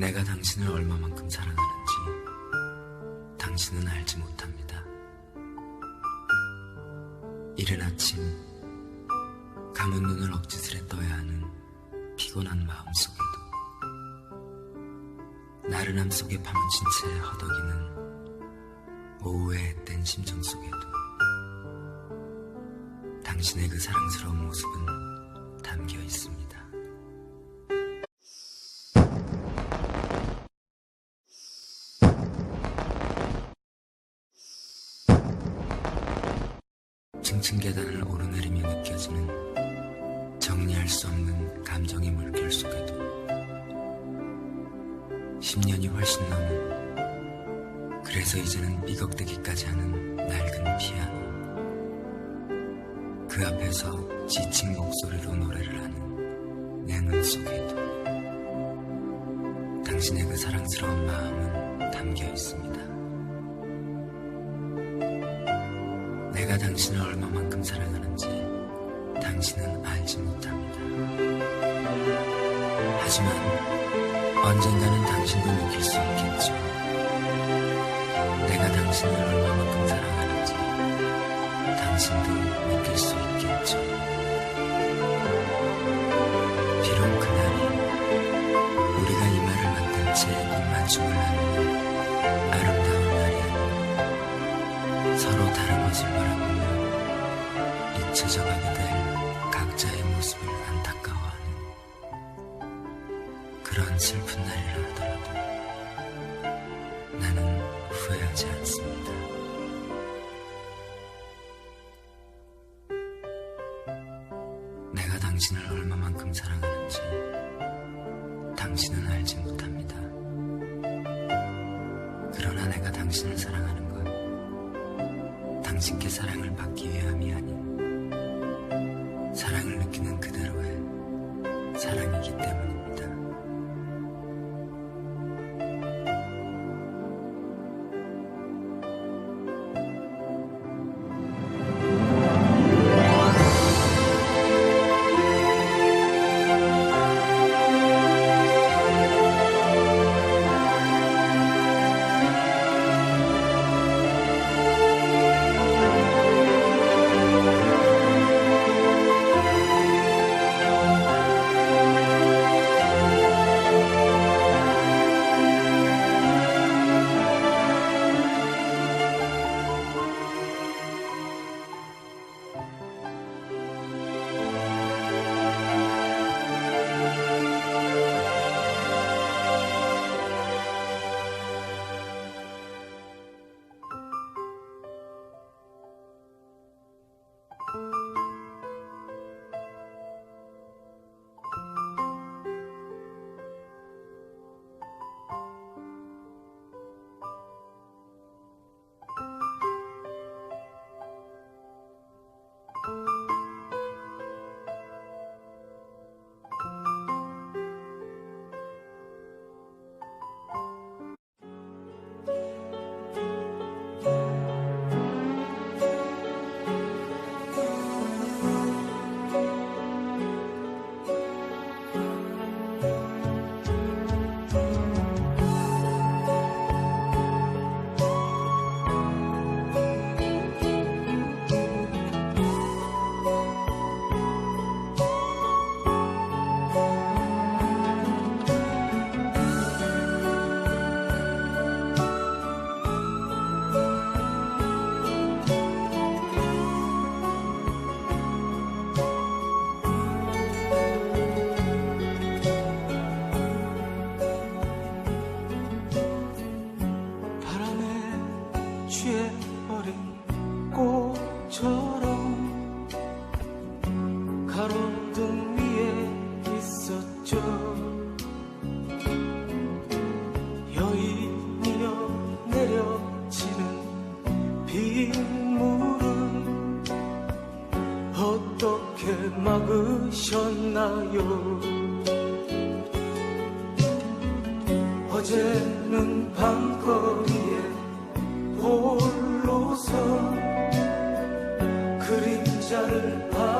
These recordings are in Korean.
내가 당신을 얼마만큼 사랑하는지 당신은 알지 못합니다. 이른 아침 감은 눈을 억지스레 떠야 하는 피곤한 마음 속에도 나른함 속에 파묻힌 채 허덕이는 오후의 앳된 심정 속에도 당신의 그 사랑스러운 모습은 담겨 있습니다. 층층 계단을 오르내리며 느껴지는 정리할 수 없는 감정의 물결 속에도 10년이 훨씬 넘은 그래서 이제는 삐걱대기까지 하는 낡은 피아노 그 앞에서 지친 목소리로 노래를 하는 내 눈 속에도 당신의 그 사랑스러운 마음은 담겨 있습니다. 내가 당신을 얼마만큼 사랑하는지 당신은 알지 못합니다. 하지만 언젠가는 당신도 느낄 수 있겠죠. 내가 당신을 얼마만큼 사랑하는지 당신도 느낄 수 있겠죠. 잊혀져 가게 될 각자의 모습을 안타까워하는 그런 슬픈 날이라 하더라도 나는 후회하지 않습니다. 내가 당신을 얼마만큼 사랑하는지 당신은 알지 못합니다. 그러나 내가 당신을 사랑하는 건 당신께 사랑을 받기 위함이 아닌 사랑을 느끼는 그대로의 사랑이기 때문입니다. 却 그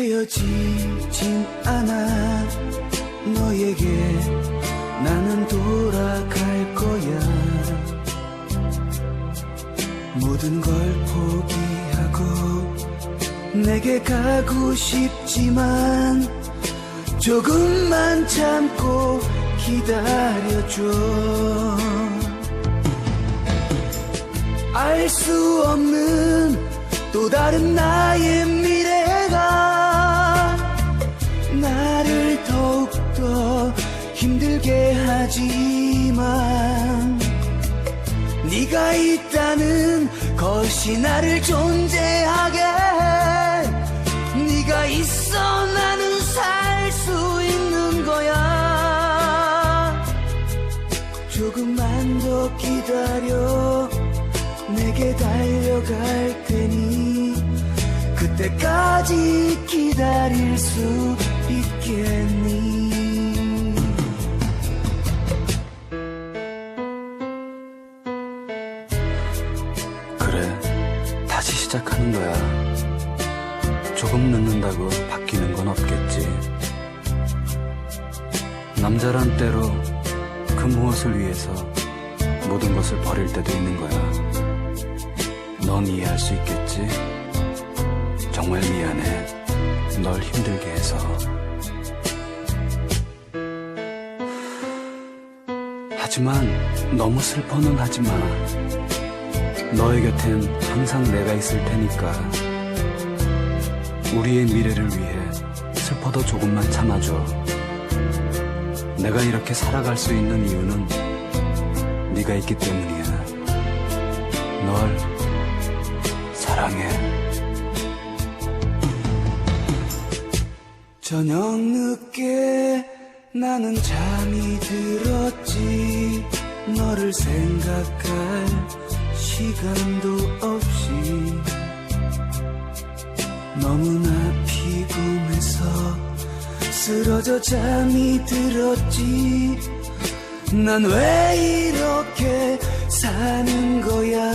헤어지진 않아. 너에게 나는 돌아갈 거야. 모든 걸 포기하고 내게 가고 싶지만 조금만 참고 기다려줘. 알 수 없는 또 다른 나의 미 힘들게 하지만 네가 있다는 것이 나를 존재하게 해. 네가 있어 나는 살 수 있는 거야 조금만 더 기다려 내게 달려갈 테니 그때까지 기다릴 수 있겠니 때로 그 무엇을 위해서 모든 것을 버릴 때도 있는 거야. 넌 이해할 수 있겠지? 정말 미안해. 널 힘들게 해서. 하지만 너무 슬퍼는 하지 마. 너의 곁엔 항상 내가 있을 테니까. 우리의 미래를 위해 슬퍼도 조금만 참아줘. 내가 이렇게 살아갈 수 있는 이유는 네가 있기 때문이야. 널 사랑해. 저녁 늦게 나는 잠이 들었지 너를 생각할 시간도 없이 너무나 쓰러져 잠이 들었지. 난 왜 이렇게 사는 거야?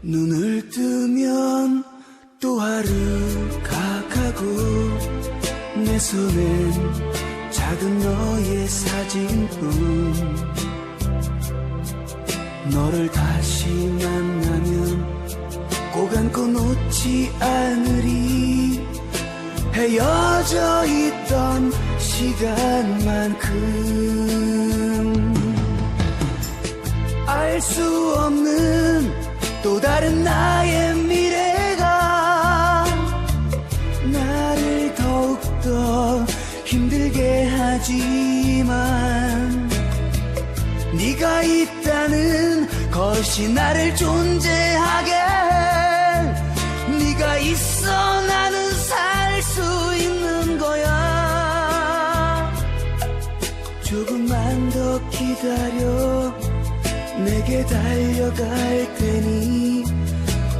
눈을 뜨면 또 하루가 가고 내 손엔 작은 너의 사진뿐. 너를 다시 만나면 꼭 안고 놓지 않으리. 헤어져 있던 시간만큼 알 수 없는 또 다른 나의 미래가 나를 더욱더 힘들게 하지만 네가 있다는 것이 나를 존재하게 해. 네가 있어 나는 살 수 있는 거야. 조금만 더 기다려. 내게 달려갈 테니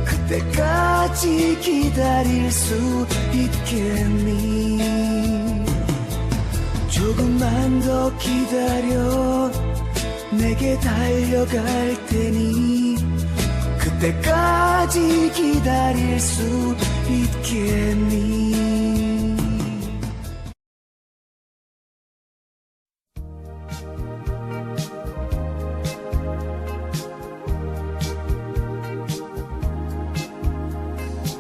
그때까지 기다릴 수 있겠니? 조금만 더 기다려 내게 달려갈 테니 그때까지 기다릴 수 있겠니?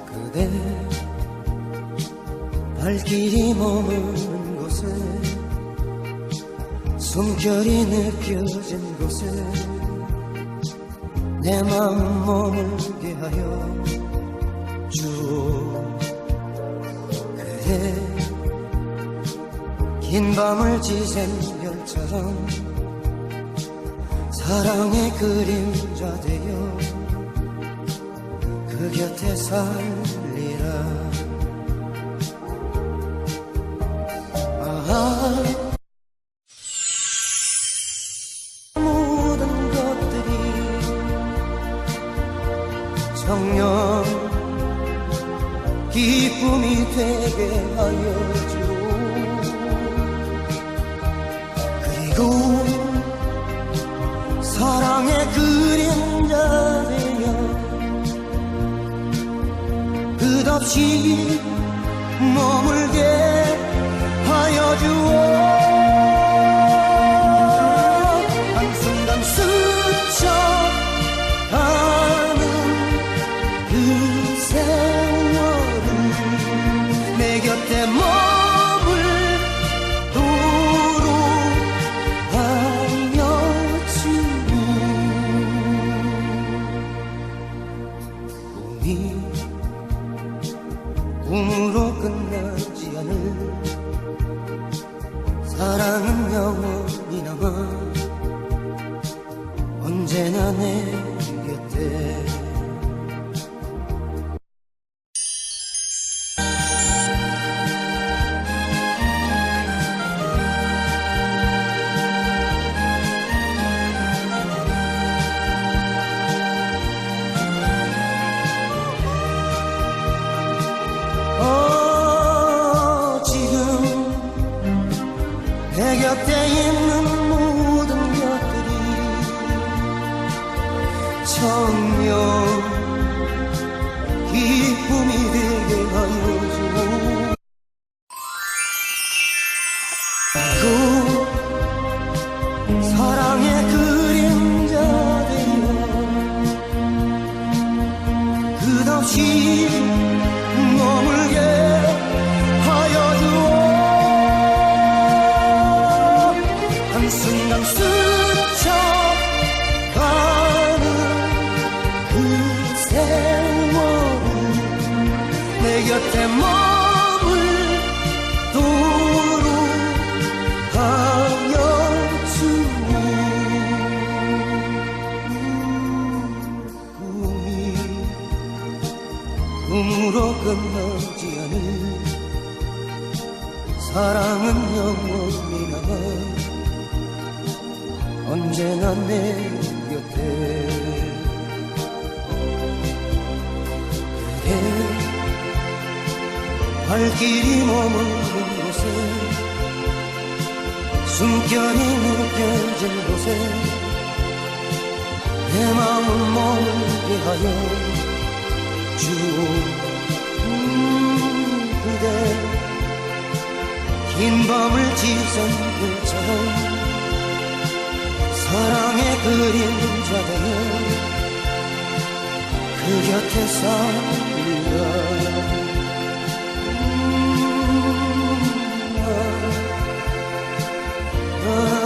그대 발길이 머무 숨결이 느껴진 곳에 내 마음 머물게 하여 주오 그대 긴 밤을 지샌 별처럼 사랑의 그림자 되어 그 곁에 살리라. 아 기쁨이 되게 하여 주오 그리고 사랑의 그림자 되어 끝없이 머물게 하여 주오 꿈으로 끝나지 않은 사랑은 영원히 남아 언제나 내 곁에. 그대 발길이 머무는 곳에 숨결이 느껴진 곳에 내 마음을 머물게 하여 주 음, 그대 긴 밤을 지샌 불처럼 사랑의 그림자되는 그 곁에 살리라 음, 아, 아.